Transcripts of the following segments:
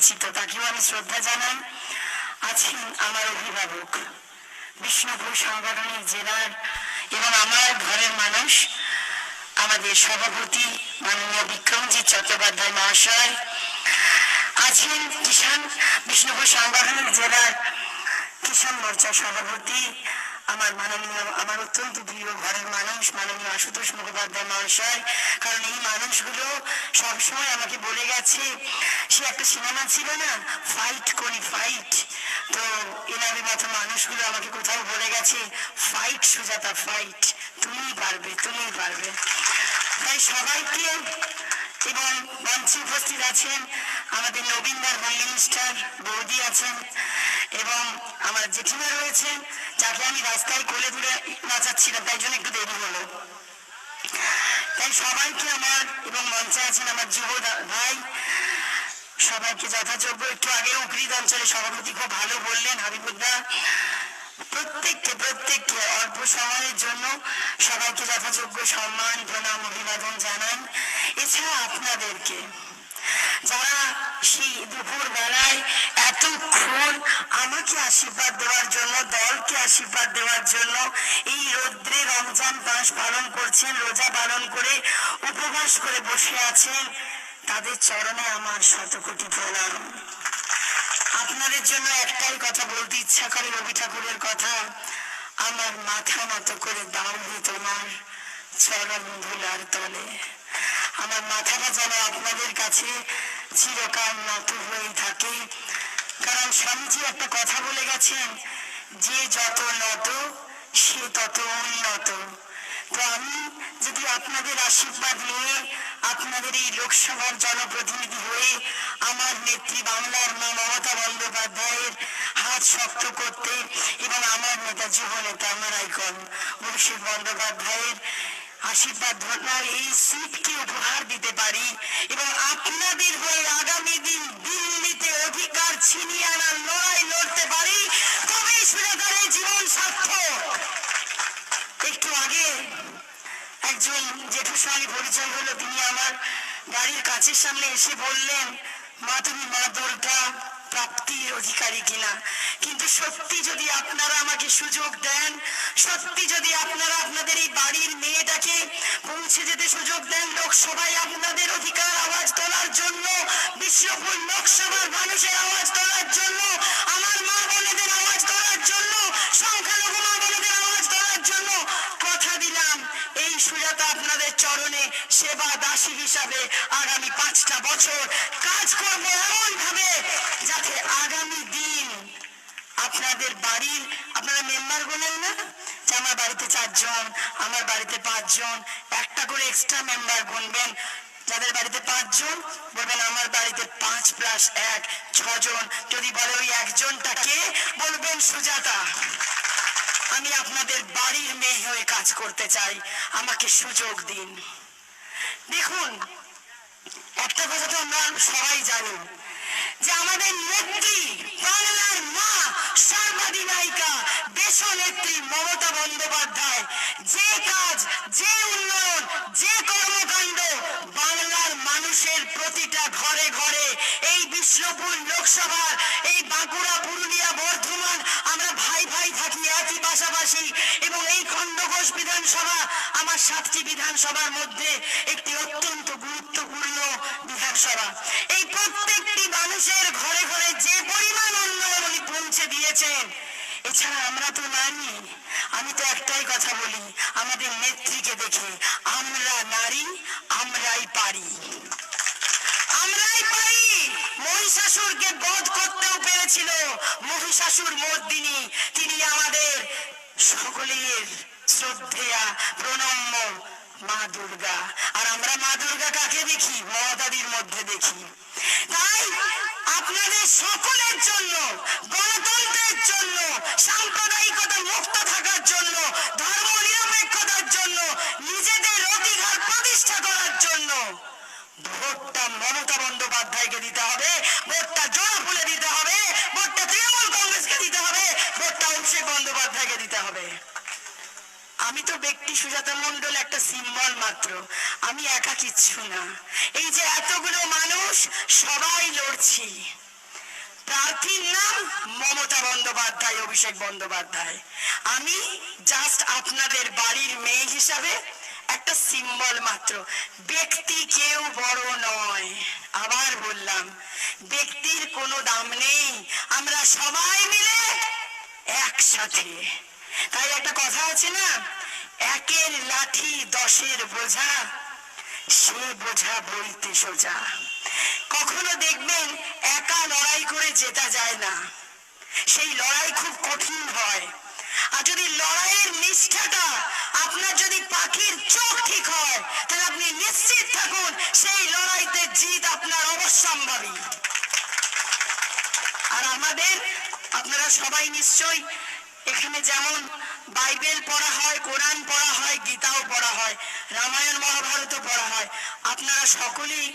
পরিচিত, তাকেও আমি শ্রদ্ধা জানাই। আছেন আমার অভিভাবক, বিষ্ণুপুর সাংগঠনিক জেলার এবং আমার ঘরের মানুষ, আমাদের সভাপতি মাননীয় বিক্রমজিৎ চট্টোপাধ্যায় মহাশয়, আছেন কিষাণ বিষ্ণুপুর সাংগঠনিক জেলার কিষাণ মোর্চা সভাপতি আমার মাননীয়, আমার অত্যন্ত প্রিয় ঘরের মানুষ, মাননীয় আশুতোষ মুখোপাধ্যায় মহাশয়। কারণ এই মানুষগুলো সবসময় আমাকে বলে গেছে, সে একটা সিনেমা ছিল না ফাইট করি ফাইট তো এনাদের মতো মানুষগুলো আমাকে কোথাও বলে গেছে ফাইট সুজাতা ফাইট তুমিই পারবে তুমিই পারবে। তাই সবাইকে এবং মঞ্চে উপস্থিত আছেন, আমাদের নবীনদার হোম মিনিস্টার বৌদি আছেন এবং আমার জেঠিমা রয়েছেন, যাকে আমি রাস্তায় কোলে তুলে নাচাচ্ছিলাম তাই জন্য একটু দেরি হলো। তাই সবাইকে আমার এবং মঞ্চে আছেন আমার যুব ভাই, সবাইকে যথাযোগ্য একটু আগে উপরিদ অঞ্চলে সভাপতি খুব ভালো বললেন হাবিবুদ্দা প্রত্যেককে প্রত্যেককে অল্প সময়ের জন্য সবাইকে যথাযোগ্য সম্মান, প্রণাম, অভিবাদন জানান এছাড়া আপনাদেরকে, যারা সেই দুপুর বেলায় এতক্ষণ আমাকে আশীর্বাদ দেওয়ার জন্য, দলকে আশীর্বাদ দেওয়ার জন্য এই রৌদ্রে রমজান মাস পালন করছেন, রোজা পালন করে, উপবাস করে বসে আছেন, তাদের চরণে আমার শতকোটি প্রণাম। আপনাদের জন্য একটাই কথা বলতে ইচ্ছা করে রবি ঠাকুরের কথা। আমার মাথা মতো করে হে তোমার চরণ ধুলার তলে। আমার মাথাটা যেন আপনাদের কাছে চিরকাল নত হয়ে থাকে। কারণ স্বামীজি একটা কথা বলে গেছেন, যে যত নত, সে তত উন্নত। আমি যদি আপনাদের আশীর্বাদ নিয়ে আপনাদের এই লোকসভার জনপ্রতিনিধি হয়ে আমার নেত্রী বাংলার মা মমতা বন্দ্যোপাধ্যায়ের হাত শক্ত করতে এবং আমার নেতা যুব নেতা আমার আইকন অভিষেক বন্দ্যোপাধ্যায়ের আশীর্বাদ ধর্নার এই সিটকে উপহার দিতে পারি এবং আপনাদের হয়ে আগামী দিন দিল্লিতে অধিকার ছিনিয়ে আনার লড়াই লড়তে পারি তবেই সুরকারের জীবন সার্থক একটু আগে একজন জেঠুর সঙ্গে পরিচয় হলো তিনি আমার গাড়ির কাছের সামনে এসে বললেন, মা, তুমি মা দুর্গা, প্রাপ্তির অধিকারী কিনা? কিন্তু সত্যি যদি আপনারা আমাকে সুযোগ দেন, সত্যি যদি আপনারা আপনাদের এই বাড়ির মেয়েটাকে পৌঁছে যেতে সুযোগ দেন, লোকসভায় আপনাদের অধিকার আওয়াজ তোলার জন্য বিশ্বপুর লোকসভার মানুষের আওয়াজ তোলার জন্য আমার মা বোনেদের আওয়াজ তোলার জন্য সংখ্যালঘু মা বোনেদের আওয়াজ তোলার জন্য কথা দিলাম এই সুজাতা আপনাদের চরণে সেবা দাসী হিসাবে আগামী পাঁচটা বছর কাজ করব এমন ভাবে যাতে আগামী দিন আপনাদের বাড়ির, আপনারা মেম্বার বলেন না? যে আমার বাড়িতে চারজন, আমার বাড়িতে পাঁচজন, একটা করে এক্সট্রা মেম্বার গুনবেন। যাদের বাড়িতে পাঁচজন, বলবেন আমার বাড়িতে পাঁচ প্লাস এক, ছজন। যদি বলে ওই একজনটাকে, বলবেন সুজাতা, আমি আপনাদের বাড়ির মেয়ে হয়ে কাজ করতে চাই। আমাকে সুযোগ দিন। দেখুন, একটা কথা তো আমরা সবাই জানি যে আমাদের নেত্রী, বাংলার মা, সর্বাধিনায়িকা, দেশনেত্রী মমতা বন্দ্যোপাধ্যায়। যে কাজ, যে উন্নয়ন, যে কর্মকাণ্ড বাংলার মানুষের প্রতিটা ঘরে ঘরে, এই বিষ্ণুপুর লোকসভার, এই বাঁকুড়া, পুরুলিয়া বর্ধমান, আমরা থাকি পাশাপাশি এবং এই খণ্ডঘোষ বিধানসভা আমার সাতটি বিধানসভার মধ্যে একটি অত্যন্ত গুরুত্বপূর্ণ বিধানসভা। এই প্রত্যেকটি মানুষের ঘরে ঘরে যে পরিমাণ উন্নয়ন উনি পৌঁছে দিয়েছেন, এছাড়া আমরা তো নারী, আমি তো একটাই কথা বলি, আমাদের নেত্রীকে দেখে আমরা নারী, আমরাই পারি। আমরাই পারি। মহিষাসুরকে বধ করতেও পেরেছিল মহিষাসুর মর্দিনী। তিনি আমাদের সকলের শ্রদ্ধেয়া, প্রণম্য মা দুর্গা। আর আমরা মা দুর্গা কাকে দেখি? মমতাদির মধ্যে দেখি। তাই আপনাদের সকলের জন্য, গণতন্ত্রের জন্য, সাম্প্রদায়িকতা মুক্ত থাকার জন্য ধর্ম নিরপেক্ষতার জন্য, নিজেদের অধিকার প্রতিষ্ঠা করার জন্য ভোটটা মমতা বন্দ্যোপাধ্যায়কে দিতে হবে, ভোটটা জোড়া দিতে হবে, ভোটটা তৃণমূল কংগ্রেসকে দিতে হবে, ভোটটা অভিষেক বন্দ্যোপাধ্যায়কে দিতে হবে। আমি তো ব্যক্তি সুজাতা মন্ডল একটা সিম্বল মাত্র, আমি একা কিচ্ছু না। এই যে এতগুলো মানুষ, সবাই লড়ছি। প্রার্থীর নাম মমতা বন্দ্যোপাধ্যায়, অভিষেক বন্দ্যোপাধ্যায়। আমি জাস্ট আপনাদের বাড়ির মেয়ে হিসাবে একটা সিম্বল মাত্র। ব্যক্তি কেউ বড় নয়। আবার বললাম, ব্যক্তির কোনো দাম নেই। আমরা সবাই মিলে একসাথে। তাই একটা কথা আছে না? একের লাঠি দশের বোঝা, সে বোঝা বইতে সোজা। কখনো দেখবেন একা লড়াই করে জেতা যায় না। সেই লড়াই খুব কঠিন হয়। আর যদি লড়াইয়ের নিষ্ঠাটা আপনার যদি পাখির চোখ ঠিক হয়, তাহলে আপনি নিশ্চিত থাকুন সেই লড়াইতে জিত আপনার অবশ্যম্ভাবী। আর আমাদের, আপনারা সবাই নিশ্চয়ই এখানে যেমন বাইবেল পড়া হয়, কোরআন পড়া হয়, গীতাও পড়া হয়, রামায়ণ মহাভারতও পড়া হয়, আপনারা সকলেই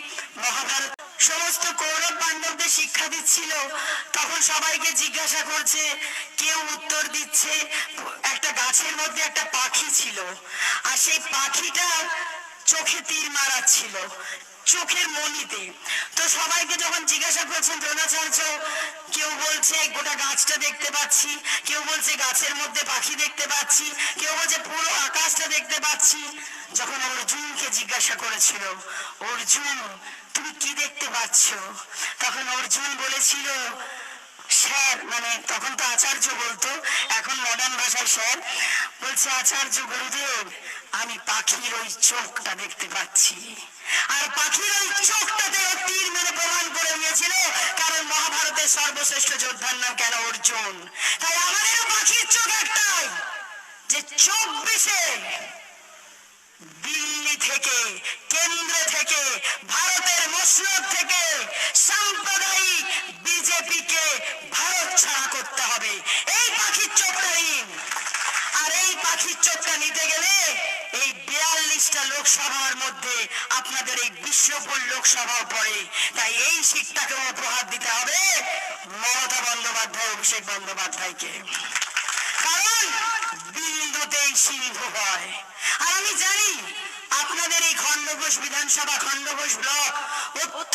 মহাভারত সমস্ত কৌরব পাণ্ডবদের শিক্ষা দিচ্ছিল। তখন সবাইকে জিজ্ঞাসা করছে, কেউ উত্তর দিচ্ছে, একটা গাছের মধ্যে একটা পাখি ছিল। আর সেই পাখিটা চোখে তীর মারাচ্ছিল চোখের মনিতে তো সবাইকে যখন জিজ্ঞাসা করছেন, দ্রোণাচার্য, কেউ বলছে, গোটা গাছটা দেখতে পাচ্ছি, কেউ বলছে গাছের মধ্যে পাখি দেখতে পাচ্ছি, কেউ বলছে পুরো আকাশটা দেখতে পাচ্ছি। যখন অর্জুনকে জিজ্ঞাসা করেছিল, অর্জুন, তুমি কি দেখতে পাচ্ছ? তখন অর্জুন বলেছিল স্যার মানে তখন তো আচার্য বলতো, এখন মডার্ন ভাষায় স্যার, বলছে, আচার্য গুরুদেব, আমি পাখির ওই চোখটা দেখতে পাচ্ছি। আর পাখির ওই চোখটাতে তীর মেরে প্রমাণ করে নিয়েছিল কারণ মহাভারতের সর্বশ্রেষ্ঠ যোদ্ধার নাম কেন অর্জুন? তাই আমাদেরও পাখির চোখ একটাই, যে চব্বিশে দিল্লি থেকে, কেন্দ্র থেকে, ভারতের মসনদ থেকে সাম্প্রদায়িক বিজেপিকে ভারত ছাড়া করতে হবে। এই পাখির চোখটা নিন। আর এই পাখির চোখটা নিতে গেলে এই বিয়াল্লিশটা লোকসভার মধ্যে আপনাদের এই বিষ্ণুপুর লোকসভা পড়ে। তাই এই সিটটাকে উপহার দিতে হবে মমতা বন্দ্যোপাধ্যায়, অভিষেক বন্দ্যোপাধ্যায়কে। কারণ বিন্দুতেই সিন্ধু হয়। আর আমি জানি আপনাদের এই খণ্ডঘোষ বিধানসভা খণ্ডঘোষ ব্লক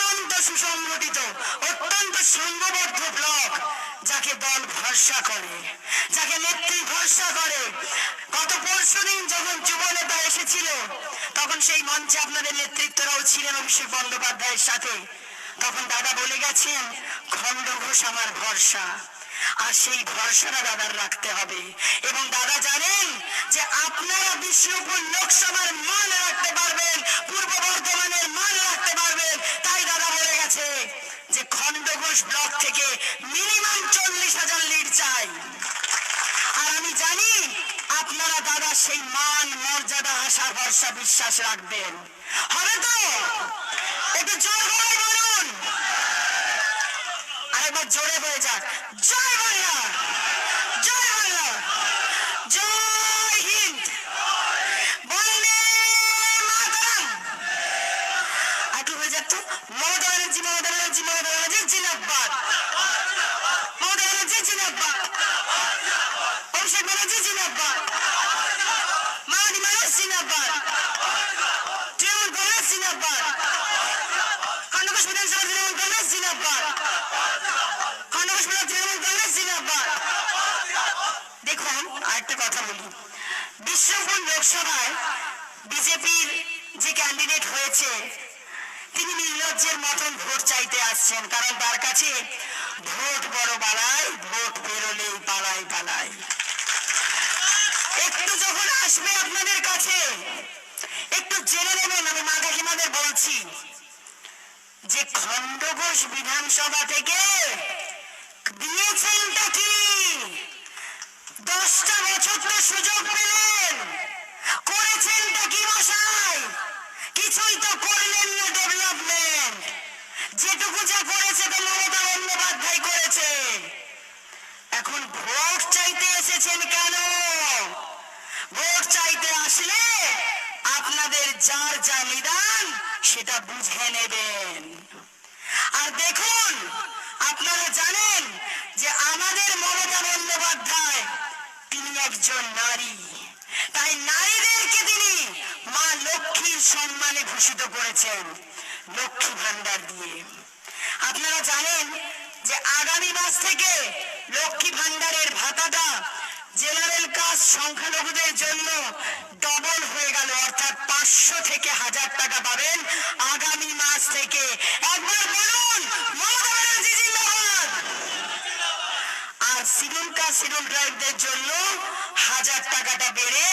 অত্যন্ত সুসংগঠিত, অত্যন্ত সংঘবদ্ধ ব্লক, যাকে দল ভরসা করে, যাকে নেত্রী ভরসা করে। গত পরশু দিন যখন যুব নেতা এসেছিল, তখন সেই মঞ্চে আপনাদের নেতৃত্বরাও ছিলেন অভিষেক বন্দ্যোপাধ্যায়ের সাথে। তখন দাদা বলে গেছেন, খণ্ডঘোষ আমার ভরসা। আর সেই ভরসাটা দাদার রাখতে হবে। এবং দাদা জানেন যে আপনারা বিষ্ণুপুর লোকসভার মান রাখতে পারবেন, পূর্ব বর্ধমানের মান রাখতে পারবেন। তাই দাদা বলে গেছে যে খণ্ডঘোষ ব্লক থেকে মিনিমাম চল্লিশ হাজার লিড চাই। আর আমি জানি আপনারা দাদা সেই মান, মর্যাদা, আশা, ভরসা, বিশ্বাস রাখবেন। হবে তো? একটু জোর করে বলুন। আরেকবার জোরে হয়ে যাক। জয় বাংলা! জয় বাংলা! জয় হিন্দ! বন্দে মাতরম! একটু হয়ে যাক তো। মমতা ব্যানার্জি মমতা ব্যানার্জি, মমতা ব্যানার্জি জিন্দাবাদ মমতা ব্যানার্জি জিন্দাবাদ অভিষেক ব্যানার্জি জিন্দাবাদ মানি মানুষ জিন্দাবাদ তৃণমূল কংগ্রেস জিন্দাবাদ খণ্ডঘোষ বিধানসভা তৃণমূল কংগ্রেস জিন্দাবাদ খণ্ডঘোষ বিধান তৃণমূল কংগ্রেস জিন্দাবাদ দেখুন আরেকটা কথা বলি বিষ্ণুপুর লোকসভায় বিজেপির যে ক্যান্ডিডেট হয়েছে তিনি নির্লজ্জের মতন ভোট চাইতে আসছেন কাছে ভোট বড় বালাই, ভোট বেরোলেই পালাই পালাই একটু যখন আসবে আপনাদের কাছে, একটু জেনে নেবেন, আমি মা কাকিমাদের বলছি যে খণ্ডঘোষ বিধানসভা থেকে দিয়েছেনটা কি? দশটা বছর তো সুযোগ পেলেন। করেছেনটা কি মশাই? কিছুই তো করলেন না ডেভেলপমেন্ট যেটুকু যা করেছে তো মমতা বন্দ্যোপাধ্যায় করেছে এখন ভোট চাইতে এসেছেন কেন ভোট চাইতে আসলে যার যা নিদান, সেটা বুঝে নেবেন। আর দেখুন, আপনারা জানেন যে আমাদের মমতা বন্দ্যোপাধ্যায় তিনি একজন নারী। তাই নারীদেরকে তিনি মা লক্ষ্মীর সম্মানে ভূষিত করেছেন, লক্ষ্মী ভান্ডার দিয়ে। আপনারা জানেন যে আগামী মাস থেকে লক্ষ্মী ভান্ডারের ভাতাটা জেনারেল কাস্ট সংখ্যালঘুদের জন্য ডবল হয়ে গেল, অর্থাৎ পাঁচশো থেকে হাজার টাকা পাবেন আগামী মাস থেকে। একবার বলুন আর কাস্ট সিভিল ড্রাইভদের জন্য হাজার টাকাটা বেড়ে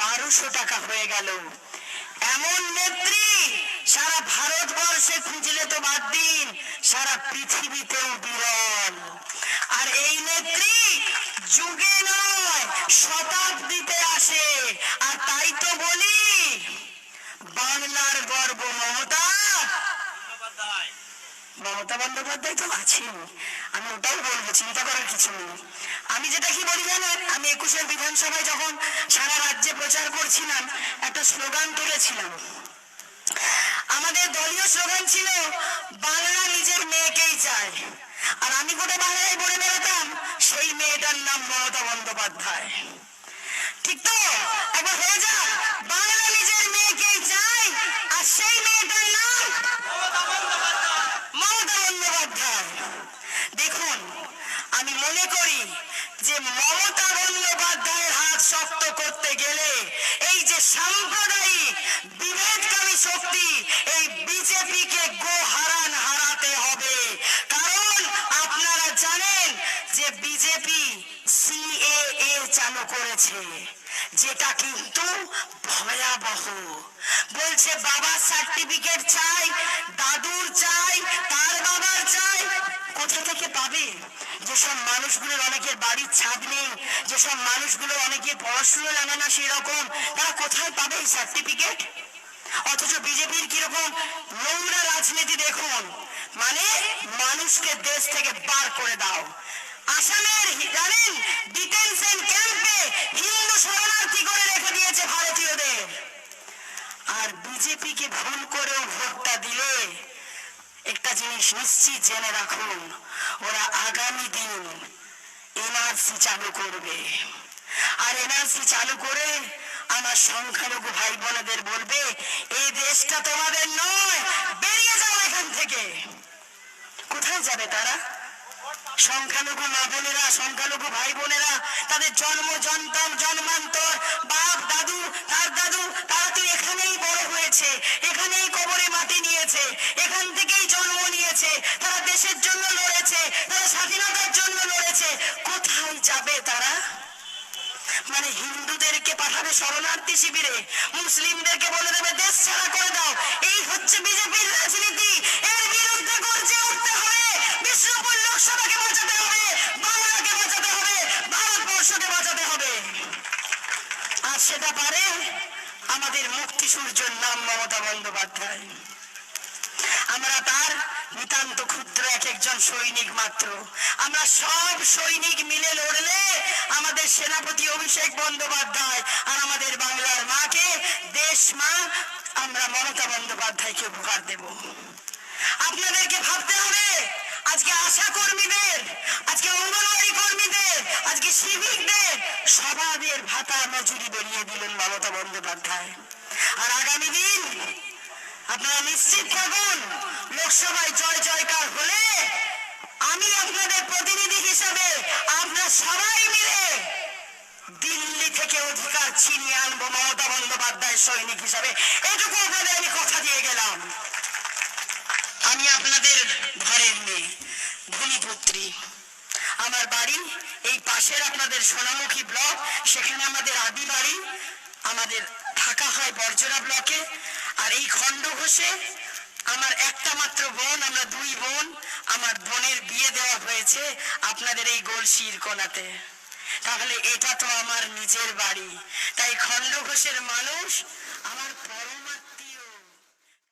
বারোশো টাকা হয়ে গেল। এমন নেত্রী সারা ভারতবর্ষে খুঁজলে তো বাদ দিন, সারা পৃথিবীতেও বিরল। আর এই নেত্রী যুগে নয়, শতাব্দীতে আসে। আর তাই তো বলি, বাংলার গর্ব মমতা। মমতা বন্দ্যোপাধ্যায় তো আছেন আমি ওটাও বলব, চিন্তা করার কিছু নেই। আমি যেটা কি বলি জানেন, আমি একুশের বিধানসভায় যখন সারা রাজ্যে প্রচার করছিলাম, একটা স্লোগান তুলেছিলাম আমাদের দলীয় স্লোগান ছিল, বাংলা নিজের মেয়েকেই চায়। আর আমি গোটা বাংলায় বলে বেড়াতাম, সেই মেয়েটার নাম মমতা বন্দ্যোপাধ্যায়। ঠিক তো? একবার হয়ে যা বাংলা নিজের মেয়েকেই চায়, আর সেই মেয়েটার নাম মমতা বন্দ্যোপাধ্যায়। দেখুন, আমি মনে করি যে মমতা বন্দ্যোপাধ্যায়ের হাত শক্ত করতে গেলে, এই যে সাম্প্রদায়িক বিভেদকারী শক্তি, এই বিজেপিকে গো হারান হারাতে হবে। কারণ আপনারা জানেন যে বিজেপি সিএএ চালু করেছে, যেটা কিন্তু ভয়াবহ। বলছে, বাবার সার্টিফিকেট চাই, দাদুর চাই তার বাবার চাই কোথা থেকে পাবে যেসব মানুষগুলোর অনেকের বাড়ির ছাদ নেই, যেসব মানুষগুলো অনেকে পড়াশুনো জানে না সেরকম, তারা কোথায় পাবে এই সার্টিফিকেট অথচ বিজেপির কীরকম নোংরা রাজনীতি দেখুন মানে মানুষকে দেশ থেকে বার করে দাও। আসামের জানেন, ডিটেনশন ক্যাম্পে হিন্দু শরণার্থী করে রেখে দিয়েছে ভারতীয়দের। আর বিজেপিকে ভুল করেও ভোটটা দিলে একটা জিনিস নিশ্চিত জেনে রাখুন, ওরা আগামী দিন এনআরসি চালু করবে। আর এনআরসি চালু করে আমার সংখ্যালঘু ভাই বোনেদের বলবে, এই দেশটা তোমাদের নয়, বেরিয়ে যাও এখান থেকে। কোথায় যাবে তারা? সংখ্যালঘু মা বোনেরা, সংখ্যালঘু ভাই বোনেরা তাদের জন্ম জন্তাম জন্মান্তর, বাপ, দাদু, তার দাদু, তারা তো এখানেই বড় হয়েছে, এখানেই তারা স্বাধীনতার জন্য লড়েছে। কোথায় যাবে তারা? মানে হিন্দুদেরকে পাঠাবে শরণার্থী শিবিরে, মুসলিমদেরকে বলে দেবে, দেশ ছাড়া করে দাও। এই হচ্ছে বিজেপির রাজনীতি। এর বিরুদ্ধে গর্জে উঠতে হবে। বিষ্ণুপুর লোকসভাকে বাঁচাতে হবে, বাংলাকে বাঁচাতে হবে, ভারতবর্ষকে বাঁচাতে হবে। আর সেটা পারে আমাদের মুক্তি সূর্যর নাম মমতা বন্দ্যোপাধ্যায়। আমরা তার নিতান্ত ক্ষুদ্র এক একজন সৈনিক মাত্র। আমরা সব সৈনিক মিলে লড়লে আমাদের সেনাপতি অভিষেক বন্দ্যোপাধ্যায় আর আমাদের বাংলার মাকে, দেশ মা, আমরা মমতা বন্দ্যোপাধ্যায়কে উপহার দেব। আপনাদেরকে ভাবতে হবে, আজকে আশা কর্মীদের, আজকে অঙ্গনওয়াড়ি কর্মীদের, আজকে সিভিকদের সবাদের ভাতা মজুরি বেরিয়ে দিলেন মমতা বন্দ্যোপাধ্যায়। আর আগামী দিন আপনারা নিশ্চিত থাকুন, লোকসভায় জয় জয়কার হলে আমি আপনাদের প্রতিনিধি হিসেবে আপনারা সবাই মিলে দিল্লি থেকে অধিকার ছিনিয়ে আনব মমতা বন্দ্যোপাধ্যায় সৈনিক হিসাবে। এটুকু আপনাদের আমি কথা দিয়ে গেলাম। আমি আপনাদের ঘরের মেয়ে ভূমিপুত্রী আমার বাড়ি এই পাশের আপনাদের সোনামুখী ব্লক, সেখানে আমাদের আদি বাড়ি, আমাদের থাকা হয় বর্জরা ব্লকে। আর এই খণ্ড ঘোষে আমার একটা মাত্র বোন, আমরা দুই বোন, আমার বোনের বিয়ে দেওয়া হয়েছে আপনাদের এই গোলসির কোনাতে। তাহলে এটা তো আমার নিজের বাড়ি। তাই খণ্ড ঘোষের মানুষ